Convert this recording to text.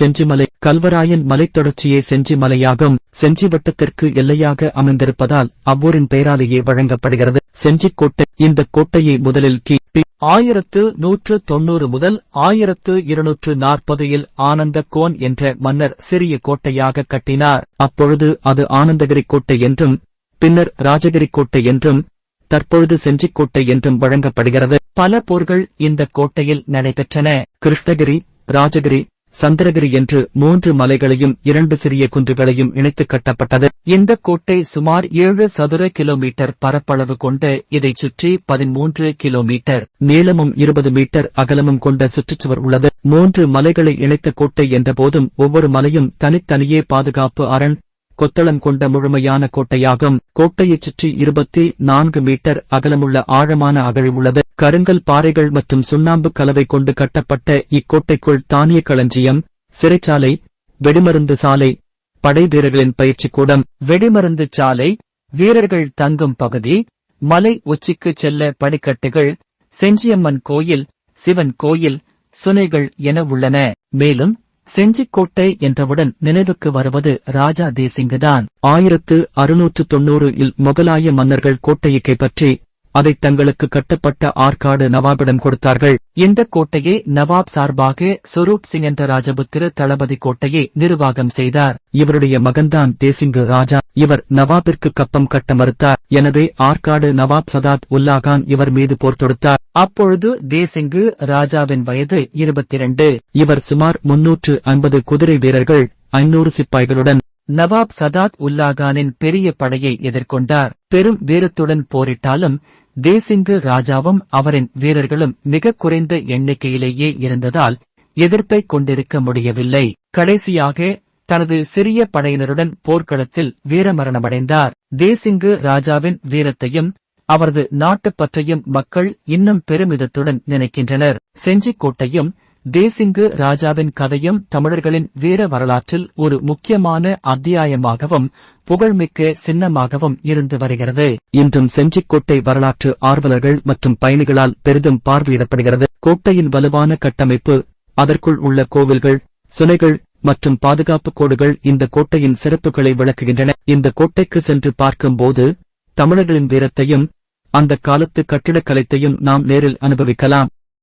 செஞ்சிமலை கல்வராயன் மலைத்தொடர்ச்சியே செஞ்சி மலையாகும் செஞ்சி வட்டத்திற்கு எல்லையாக அமைந்திருப்பதால் அவ்வூரின் பெயராலேயே வழங்கப்படுகிறது. செஞ்சிக்கோட்டை இந்த கோட்டையை முதலில் கி. பி ஆயிரத்து நூற்று தொன்னூறு முதல் ஆயிரத்து இருநூற்று நாற்பதில் ஆனந்த கோன் என்ற மன்னர் சிறிய கோட்டையாக கட்டினார். அப்பொழுது அது ஆனந்தகிரி கோட்டை என்றும் பின்னர் ராஜகிரி கோட்டை என்றும் தற்பொழுது செஞ்சிக்கோட்டை என்றும் வழங்கப்படுகிறது. பல போர்கள் இந்த கோட்டையில் நடைபெற்றன. கிருஷ்ணகிரி ராஜகிரி சந்திரகிரி என்று மூன்று மலைகளையும் இரண்டு சிறிய குன்றுகளையும் இணைத்து கட்டப்பட்டது. இந்த கோட்டை சுமார் ஏழு சதுர கிலோமீட்டர் பரப்பளவு கொண்ட இதைச் சுற்றி பதிமூன்று கிலோமீட்டர் நீளமும் இருபது மீட்டர் அகலமும் கொண்ட சுற்றுச்சுவர் உள்ளது. மூன்று மலைகளை இணைத்த கோட்டை என்ற போதும் ஒவ்வொரு மலையும் தனித்தனியே பாதுகாப்பு அரண் கொத்தளம் கொண்ட முழுமையான கோட்டையாகும். கோட்டையைச் சுற்றி இருபத்தி நான்கு மீட்டர் அகலமுள்ள ஆழமான அகழி உள்ளது. கருங்கல் பாறைகள் மற்றும் சுண்ணாம்பு கலவை கொண்டு கட்டப்பட்ட இக்கோட்டைக்குள் தானிய களஞ்சியம் சிறைச்சாலை வெடிமருந்து சாலை படை வீரர்களின் பயிற்சி கூடம். வெடிமருந்து சாலை வீரர்கள் தங்கும் பகுதி மலை உச்சிக்கு செல்ல படிக்கட்டுகள் செஞ்சியம்மன் கோயில் சிவன் கோயில் சுனைகள் என உள்ளன. மேலும் செஞ்சிக்கோட்டை என்றவுடன் நினைவுக்கு வருவது ராஜா தேசிங்குதான். ஆயிரத்து அறுநூற்று தொன்னூறு இல் முகலாய மன்னர்கள் கோட்டையை கைப்பற்றி அதை தங்களுக்கு கட்டப்பட்ட ஆற்காடு நவாபிடம் கொடுத்தார்கள். இந்த கோட்டையை நவாப் சார்பாக சொரூப் சிங் என்ற ராஜபுத்திர தளபதி கோட்டையை நிர்வாகம் செய்தார். இவருடைய மகன்தான் தேசிங்கு ராஜா. இவர் நவாபிற்கு கப்பம் கட்ட மறுத்தார். எனவே ஆற்காடு நவாப் சதாத் உல்லாகான் இவர் மீது போர் தொடுத்தார். அப்பொழுது தேசிங்கு ராஜாவின் வயது இருபத்தி இரண்டு இவர் சுமார் முன்னூற்று ஐம்பது குதிரை வீரர்கள் ஐநூறு சிப்பாய்களுடன் நவாப் சதாத் உல்லாகானின் பெரிய படையை எதிர்கொண்டார். பெரும் வீரத்துடன் போரிட்டாலும் தேசிங்கு ராஜாவும் அவரின் வீரர்களும் மிக குறைந்த எண்ணிக்கையிலேயே இருந்ததால் எதிர்ப்பை கொண்டிருக்க முடியவில்லை. கடைசியாக தனது சிறிய படையினருடன் போர்க்களத்தில் வீரமரணமடைந்தார். தேசிங்கு ராஜாவின் வீரத்தையும் அவரது நாட்டுப்பற்றையும் மக்கள் இன்னும் பெருமிதத்துடன் நினைக்கின்றனர். செஞ்சிக்கோட்டையும் தேசிங்கு ராஜாவின் கதையும் தமிழர்களின் வீர வரலாற்றில் ஒரு முக்கியமான அத்தியாயமாகவும் புகழ்மிக்க சின்னமாகவும் இருந்து வருகிறது. இன்றும் செஞ்சிக்கோட்டை வரலாற்று ஆர்வலர்கள் மற்றும் பயணிகளால் பெரிதும் பார்வையிடப்படுகிறது. கோட்டையின் வலுவான கட்டமைப்பு அதற்குள் உள்ள கோவில்கள் சுனைகள் மற்றும் பாதுகாப்பு கோடுகள் இந்த கோட்டையின் சிறப்புகளை விளக்குகின்றன. இந்த கோட்டைக்கு சென்று பார்க்கும்போது தமிழர்களின் வீரத்தையும் அந்த காலத்து கட்டிடக்கலைத்தையும் நாம் நேரில் அனுபவிக்கலாம்.